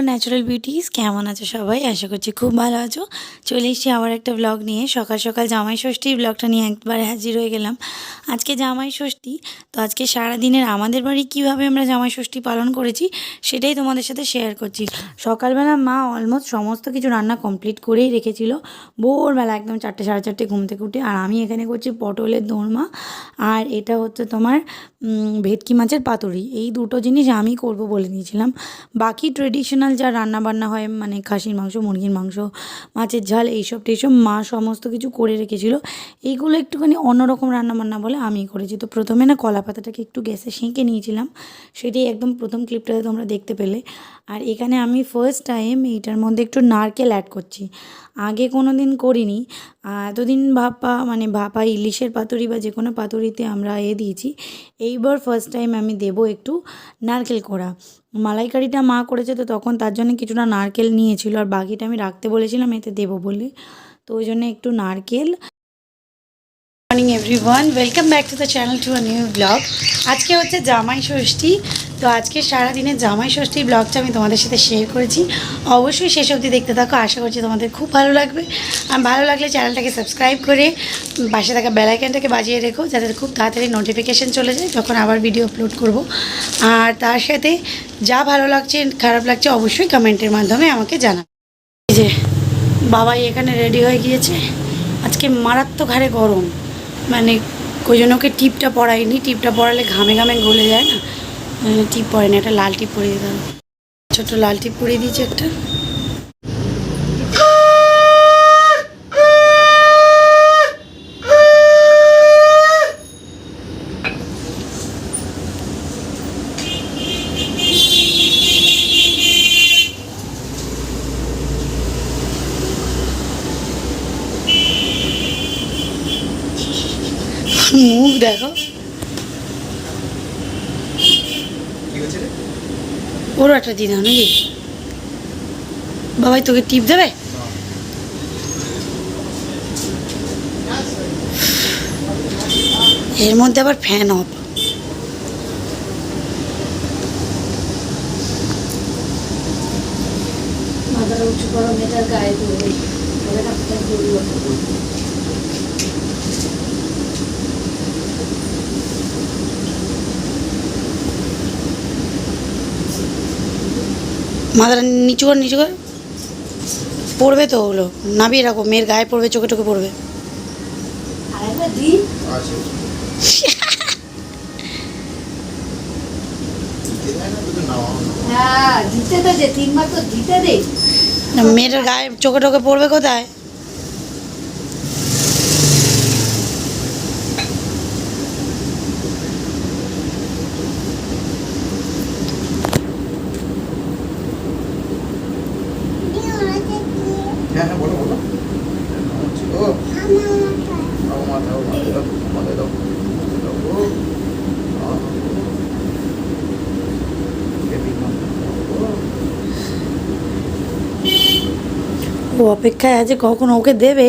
Hello natural beauties কেমন আছো সবাই? আশা করছি খুব ভালো আছো। চলে এসেছি আবার একটা ব্লগ নিয়ে। সকাল সকাল জামাই ষষ্ঠীর ব্লগটা নিয়ে একবার হাজির হয়ে গেলাম। আজকে জামাই ষষ্ঠী, তো আজকে সারা দিনের আমাদের বাড়ি কীভাবে আমরা জামাই ষষ্ঠী পালন করেছি, সেটাই তোমাদের সাথে শেয়ার করছি। সকালবেলা মা অলমোস্ট সমস্ত কিছু রান্না কমপ্লিট করেই রেখেছিল। ভোরবেলা একদম চারটে, সাড়ে চারটে ঘুম থেকে উঠে, আর আমি এখানে করছি পটলের দোরমা। আর এটা হচ্ছে তোমার ভেটকি মাছের পাতুরি। এই দুটো জিনিস আমি করব বলে দিয়েছিলাম বাকি ট্রেডিশনাল যা রান্না বান্না হয় মানে খাসির মাংস, মুরগির মাংস, মাছের ঝাল, এইসব টেসব মা সমস্ত কিছু করে রেখেছিল। এইগুলো একটুখানি অন্যরকম রান্না বান্না বলে আমি করেছি। তো প্রথমে না কলা পাতাটাকে একটু গ্যাসে সেঁকে নিয়েছিলাম। সেটাই একদম প্রথম ক্লিপটাতে তোমরা দেখতে পেলে। আর এখানে আমি ফার্স্ট টাইম এইটার মধ্যে একটু নারকেল অ্যাড করছি। আগে কোনো দিন করিনি এতদিন ভাপা মানে ভাপা, ইলিশের পাতুরি বা যে কোনো পাতুরিতে আমরা এ দিয়েছি। এইবার ফার্স্ট টাইম আমি দেবো একটু নারকেল কোড়া। মালাইকারিটা মা করেছে তো তখন তার জন্য কিছুটা নারকেল নিয়েছিল আর বাকিটা আমি রাখতে বলেছিলাম, এতে দেবো বলে। তো ওই জন্য একটু নারকেল। Morning everyone welcome back to the channel to a new blog আজকে হচ্ছে জামাই ষষ্ঠী। তো আজকে সারাদিনের জামাই ষষ্ঠী ব্লগটা আমি তোমাদের সাথে শেয়ার করেছি। অবশ্যই শেষ অবধি দেখতে থাকো, আশা করছি তোমাদের খুব ভালো লাগবে। আর ভালো লাগলে চ্যানেলটাকে সাবস্ক্রাইব করে পাশে থাকা বেলাইকানটাকে বাজিয়ে রেখো, যাতে খুব তাড়াতাড়ি নোটিফিকেশান চলে যায় যখন আবার ভিডিও আপলোড করব। আর তার সাথে যা ভালো লাগছে, খারাপ লাগছে, অবশ্যই কমেন্টের মাধ্যমে আমাকে জানা যে, বাবাই এখানে রেডি হয়ে গিয়েছে। আজকে মারাত্মক হারে গরম। মানে ওই জন্য ওকে টিপটা পরাইনি। টিপটা পরালে ঘামে ঘামে গলে যায় না। টিপ পরে না, একটা লাল টিপ পরিয়ে দিতে হবে ছোটো লাল টিপ পরিয়ে দিয়েছি একটা মুখ দেখো কি হয়েছে রে একটা দিন নাকি বাবাই তোকে টিপ দেবে? এর মধ্যে আবার ফ্যান অফ মাথাটা উঁচু করো, মেয়েটার গায়ে ধরবে। মাথাটা নিচু করে নিচু করে। পড়বে তো ওগুলো। নাবিয়ে রাখো মেয়ের গায়ে পড়বে চোখে টোকে পড়বে। হ্যাঁ মেয়েটার গায়ে চোখে টোকে পড়বে কোথায় হ্যাঁ হ্যাঁ বলো বলো হচ্ছে ও ও মাথা ও মাথা দাও মাথা দাও মাথা দাও ও আহ। Baby, মাথা দাও, ও। ও অপেক্ষায় আছে কখন ওকে দেবে মাথায় দাও। তোর মাথায় দিচ্ছি দাও, মাথায় দিয়েছ না। দিয়েছি না দিয়ে মাথায় দিচ্ছি তোর মাথায় আছে কখন ওকে দেবে?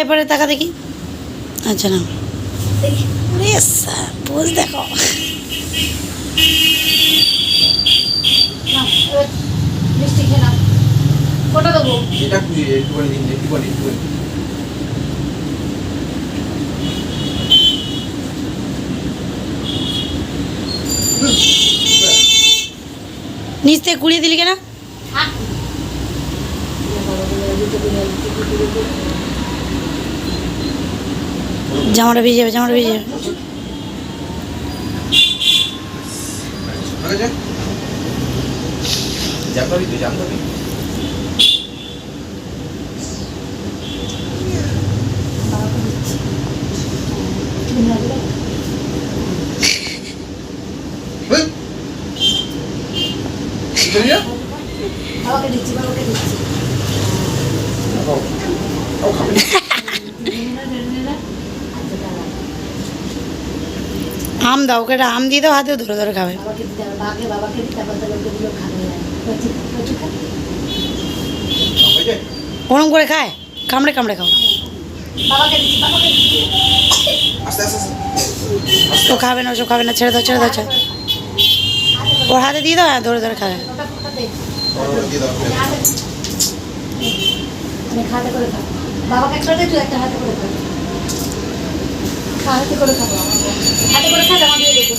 এরপরে টাকা দেখি। আচ্ছা না দেখি। পোজ দেখো না এবার মিষ্টি খেয়ে কোটা দেবো? খুশি একটুখানি দিন একটুখানি একটুখানি। নিচ থেকে কুড়িয়ে দিলি কেনা? জামাটা ভিজে যাবে জামাটা ভিজে যাবে। ঠিক আছে জানতাবি তুই জানতাবি হুম? চলে যা। বাবাকে দিচ্ছি বাবাকে দিচ্ছি খাও। খাও, খাবে না। দিদি না দিদি না আচ্ছা দাঁড়া আম দাও, ওকে আম দিয়ে দাও, হাতে ধরে ধরে খাবে। ওরম করে খায়? কামড়ে কামড়ে খাও। ও খাবে না, ওসব খাবে না, ছেড়ে দাও ছেড়ে দাও, ছেড়ে ওর হাতে দিয়ে দাও হ্যাঁ ধরে ধরে খাবে। বাবাকে একটা হাতে করে খাব হাতে করে খা জামা দিয়ে দেবো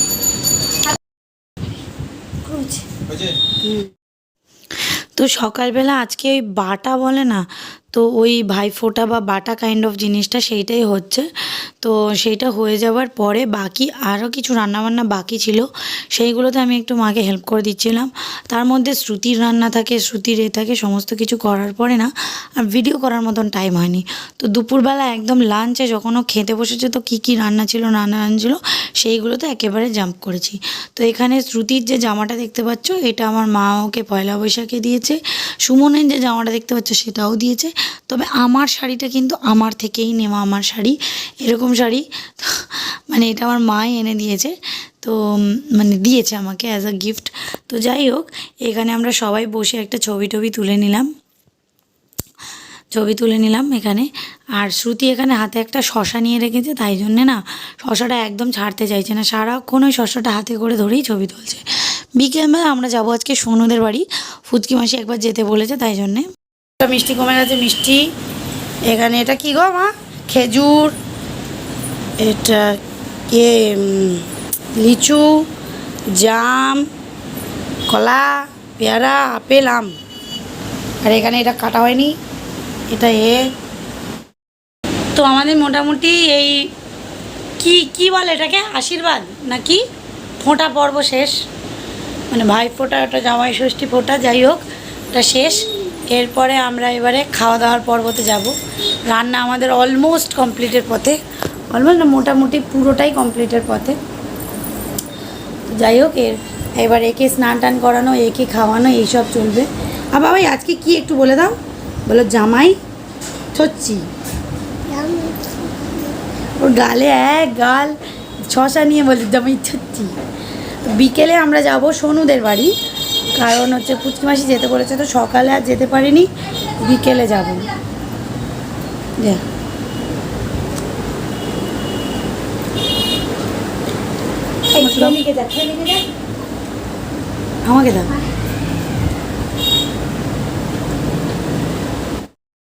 তো সকালবেলা আজকে ওই বাটা বলে না তো ওই ভাইফোঁটা বা বাটা কাইন্ড অফ জিনিসটা সেইটাই হচ্ছে। তো সেইটা হয়ে যাওয়ার পরে বাকি আরও কিছু রান্নাবান্না বাকি ছিল, সেইগুলোতে আমি একটু মাকে হেল্প করে দিচ্ছিলাম। তার মধ্যে শ্রুতির রান্না থাকে, শ্রুতির এ থাকে, সমস্ত কিছু করার পরে না, আর ভিডিও করার মতন টাইম হয়নি। তো দুপুরবেলা একদম লাঞ্চে যখন ও খেতে বসেছে তো কী কী রান্না ছিল রান্না ছিল সেইগুলোতে একেবারে জাম্প করেছি। তো এখানে শ্রুতির যে জামাটা দেখতে পাচ্ছ, এটা আমার মা ওকে পয়লা বৈশাখে দিয়েছে। সুমনের যে জামাটা দেখতে পাচ্ছ, সেটাও দিয়েছে। তবে আমার শাড়িটা কিন্তু আমার থেকেই নেওয়া আমার শাড়ি। এরকম শাড়ি মানে এটা আমার মাই এনে দিয়েছে। তো মানে দিয়েছে আমাকে অ্যাজ আ গিফট তো যাই হোক, এখানে আমরা সবাই বসে একটা ছবি টবি তুলে নিলাম। ছবি তুলে নিলাম এখানে। আর শ্রুতি এখানে হাতে একটা শশা নিয়ে রেখেছে, তাই জন্যে না শশাটা একদম ছাড়তে চাইছে না। সারাক্ষণ ওই শশাটা হাতে করে ধরেই ছবি তুলছে। বিকেলবেলা আমরা যাব আজকে সোনুদের বাড়ি। ফুচকি মাসি একবার যেতে বলেছে, তাই জন্যে। মিষ্টি কমে গেছে, মিষ্টি। এখানে এটা কি গো মা? খেজুর, এটা কে লিচু, জাম, কলা, পেয়ারা, আপেল, আম। আর এখানে এটা কাটা হয়নি, এটা এ। তো আমাদের মোটামুটি এই কি কি বলে এটাকে? আশীর্বাদ নাকি? ফোঁটা পর্ব শেষ। মানে ভাই ফোঁটা, ওটা জামাই ষষ্ঠী ফোঁটা, যাই হোক এটা শেষ। এরপরে আমরা এবারে খাওয়া দাওয়ার পর্বতে যাব। রান্না আমাদের অলমোস্ট কমপ্লিটের পথে। অলমোস্ট না, মোটামুটি পুরোটাই কমপ্লিটের পথে। যাই হোক, এর, এবার একে স্নান টান করানো, একে খাওয়ানো এইসব চলবে। আর বাবাই আজকে কি একটু বলে দাও? বলো, জামাই ছচ্ছি ওর গালে এক গাল, ছশা নিয়ে বলে, জামাই ছচ্ছি বিকেলে আমরা যাব সোনুদের বাড়ি। কারণ হচ্ছে পুচকি মাসি যেতে বলেছে তো সকালে আর যেতে পারিনি বিকেলে যাব। যা। আমাকে দাও।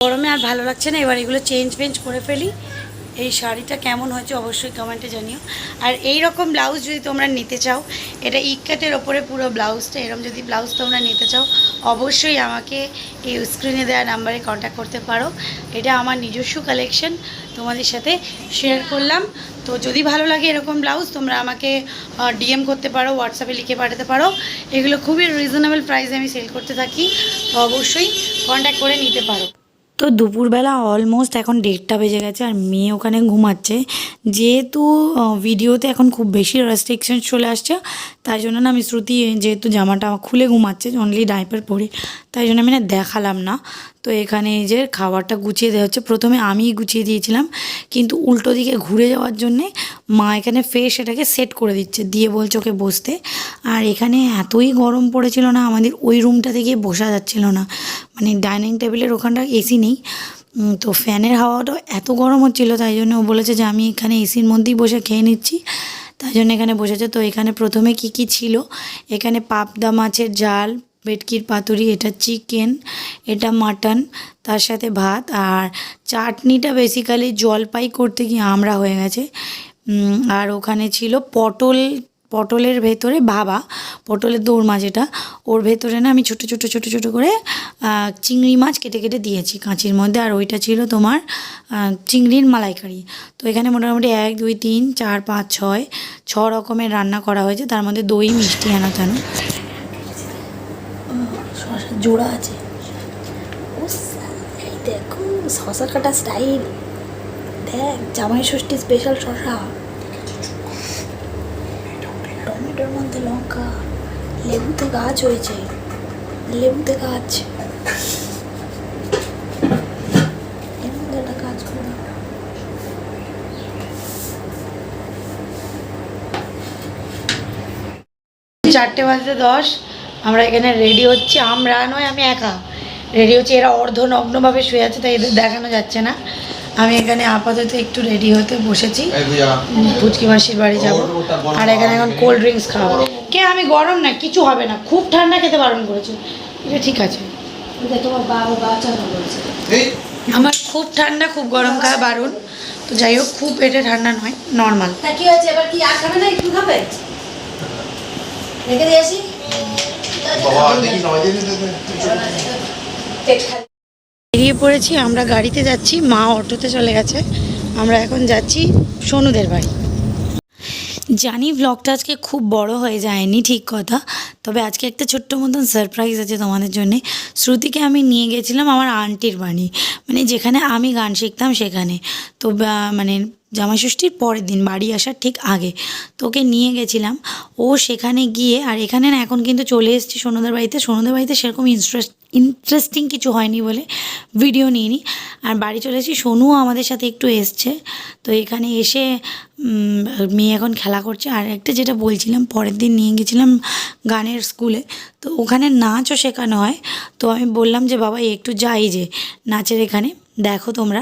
গরমে আর ভালো লাগছে না এবার এগুলো চেঞ্জ ফেঞ্জ করে ফেলি। এই শাড়িটা কেমন হয়েছে অবশ্যই কমেন্টে জানিও। আর এই রকম ব্লাউজ যদি তোমরা নিতে চাও, এটা ইকাটের ওপরে পুরো ব্লাউজটা এরকম যদি ব্লাউজ তোমরা নিতে চাও, অবশ্যই আমাকে এই স্ক্রিনে দেওয়া নাম্বারে কন্ট্যাক্ট করতে পারো। এটা আমার নিজস্ব কালেকশন তোমাদের সাথে শেয়ার করলাম। তো যদি ভালো লাগে এরকম ব্লাউজ তোমরা আমাকে ডিএম করতে পারো হোয়াটসঅ্যাপে লিখে পাঠাতে পারো। এগুলো খুবই রিজনেবল প্রাইসে আমি সেল করতে থাকি, তো অবশ্যই কন্ট্যাক্ট করে নিতে পারো। তো দুপুরবেলা অলমোস্ট এখন দেড়টা বেজে গেছে আর মেয়ে ওখানে ঘুমাচ্ছে। যেহেতু ভিডিওতে এখন খুব বেশি রেস্ট্রিকশন চলে আসছে, তাই জন্য না আমি শ্রুতি যেহেতু জামাটা খুলে ঘুমাচ্ছে অনলি ডাইপার পরে, তাই জন্য আমি না দেখালাম না। তো এখানে এই যে খাবারটা গুছিয়ে দেওয়া হচ্ছে, প্রথমে আমিই গুছিয়ে দিয়েছিলাম, কিন্তু উল্টো দিকে ঘুরে যাওয়ার জন্যে মা এখানে ফেস এটাকে সেট করে দিচ্ছে, দিয়ে বলছে ওকে বসতে। আর এখানে এতই গরম পড়েছিল না, আমাদের ওই রুমটা গিয়ে বসা যাচ্ছিল না। মানে ডাইনিং টেবিলের ওখানটা এসি নেই। তো ফ্যানের হাওয়াটা এত গরম হচ্ছিল, তাই জন্য ও বলেছে যে আমি এখানে এসির মধ্যেই বসে খেয়ে নিচ্ছি। তাই জন্য এখানে বসেছে। তো এখানে প্রথমে কি কি ছিল? এখানে পাবদা মাছের ঝাল ভেটকির পাতুরি, এটা চিকেন, এটা মাটন, তার সাথে ভাত, আর চাটনিটা বেসিক্যালি জলপাই করতে গিয়ে আমরা হয়ে গেছে। আর ওখানে ছিল পটল, পটলের ভেতরে ভাবা, পটলের দৌড় যেটা ওর ভেতরে না আমি ছোটো ছোটো ছোটো ছোটো করে চিংড়ি মাছ কেটে কেটে দিয়েছি কাঁচির মধ্যে, আর ওইটা ছিল তোমার চিংড়ির মালাইকারি। তো এখানে মোটামুটি এক, দুই, তিন, চার, পাঁচ, ছয়, ছ রকমের রান্না করা হয়েছে। তার মধ্যে দই, মিষ্টি হেন তেন জোড়া আছে। এই দেখো, শশা কাটা স্টাইল দেখ, জামাই ষষ্ঠী স্পেশাল শশা। টমেটোর মধ্যে লঙ্কা, লেবুতে গাছ হয়েছে। লেবুতে গাছ। চারটে বাজতে দশ। আমরা এখানে রেডি হচ্ছে আমরা নয় আমি একা। রেডি হচ্ছে এরা অর্ধনগ্নভাবে শুয়ে আছে তাই এদের দেখানো যাচ্ছে না। আমি এখানে আপাতত একটু রেডি হতে বসেছি। পুচকি মাসির বাড়ি যাব। আর এখানে এখন কোল্ড ড্রিঙ্কস খাব। কে আমি গরম না কিছু হবে না। খুব ঠান্ডা খেতে বারণ করেছে। এটা ঠিক আছে। ওই যে তোমার বাবা বাচ্চা বলছে। এই। আমার খুব ঠান্ডা খুব গরম খাওয়া বারণ। তো যাই হোক খুব পেটে ঠান্ডা নয় নর্মাল তা কি হয়েছে? এবার কি আর খাবে না? একটু খাবে? রেখে দিয়ে আসি? বেরিয়ে পড়েছি, আমরা গাড়িতে যাচ্ছি, মা অটোতে চলে গেছে, আমরা এখন যাচ্ছি সোনুদের বাড়ি। জানি ব্লগটা আজকে খুব বড় হয়ে যায়নি, ঠিক কথা তবে আজকে একটা ছোট্ট মতন সারপ্রাইজ আছে তোমাদের জন্যে। শ্রুতিকে আমি নিয়ে গেছিলাম আমার আন্টির বাড়ি। মানে যেখানে আমি গান শিখতাম সেখানে। তো মানে জামাইষষ্ঠীর পরের দিন বাড়ি আসার ঠিক আগে তোকে নিয়ে গেছিলাম। ও সেখানে গিয়ে, আর এখানে না এখন কিন্তু চলে এসেছি সোনদের বাড়িতে। সোনদের বাড়িতে সেরকম ইন্টারেস্ট ইন্টারেস্টিং কিছু হয়নি বলে ভিডিও নিইনি। আর বাড়ি চলে এসেছি সোনুও আমাদের সাথে একটু এসছে। তো এখানে এসে মেয়ে এখন খেলা করছে। আর একটা যেটা বলছিলাম, পরের দিন নিয়ে গেছিলাম গানের স্কুলে। তো ওখানে নাচও শেখানো হয়। তো আমি বললাম যে, বাবা, একটু যাই যে নাচের এখানে। দেখো তোমরা।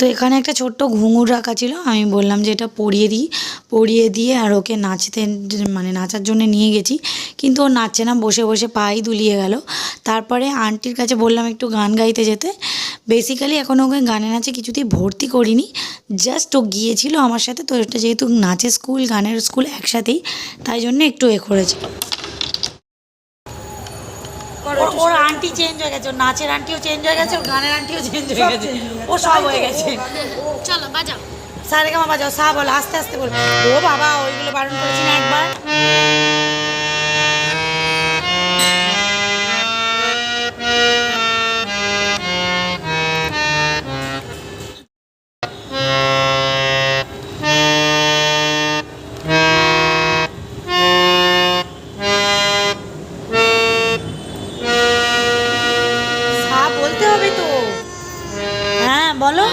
তো এখানে একটা ছোট্ট ঘুঙুর রাখা ছিল, আমি বললাম যে এটা পরিয়ে দিই, পরিয়ে দিয়ে আর ওকে নাচতে মানে নাচার জন্য নিয়ে গেছি, কিন্তু ও নাচছে না, বসে বসে পাই দুলিয়ে গেল। তারপরে আন্টির কাছে বললাম একটু গান গাইতে যেতে। বেসিক্যালি এখন ওকে গানে নাচে কিছুতেই ভর্তি করিনি জাস্ট ও গিয়েছিল আমার সাথে, তো এটা যেহেতু নাচের স্কুল, গানের স্কুল একসাথেই, তাই জন্য একটু এ করেছে। ওর- আন্টি চেঞ্জ হয়ে গেছে ওর নাচের আন্টিও চেঞ্জ হয়ে গেছে ওর গানের আন্টিও চেঞ্জ হয়ে গেছে। ও সব হয়ে গেছে। চলো বাজাও। সারেগামা বাজাও সা বলো আস্তে আস্তে বলো। ও বাবা ওইগুলো বারণ করেছি না একবার। বলো।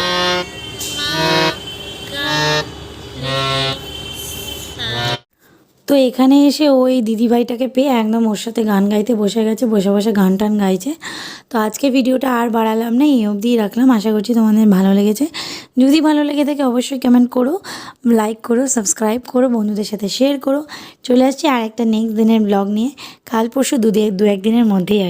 তো এখানে এসে ওই দিদিভাইটাকে পেয়ে একদম ওর সাথে গান গাইতে বসে গেছে, বসে বসে গান টান গাইছে। তো আজকে ভিডিওটা আর বাড়ালাম না, এই অবধিই রাখলাম। আশা করছি তোমাদের ভালো লেগেছে। যদি ভালো লেগে থাকে অবশ্যই কমেন্ট করো লাইক করো সাবস্ক্রাইব করো, বন্ধুদের সাথে শেয়ার করো। চলে আসছি আর একটা নেক্সট দিনের ব্লগ নিয়ে। কাল পরশু দু দু একদিনের মধ্যেই।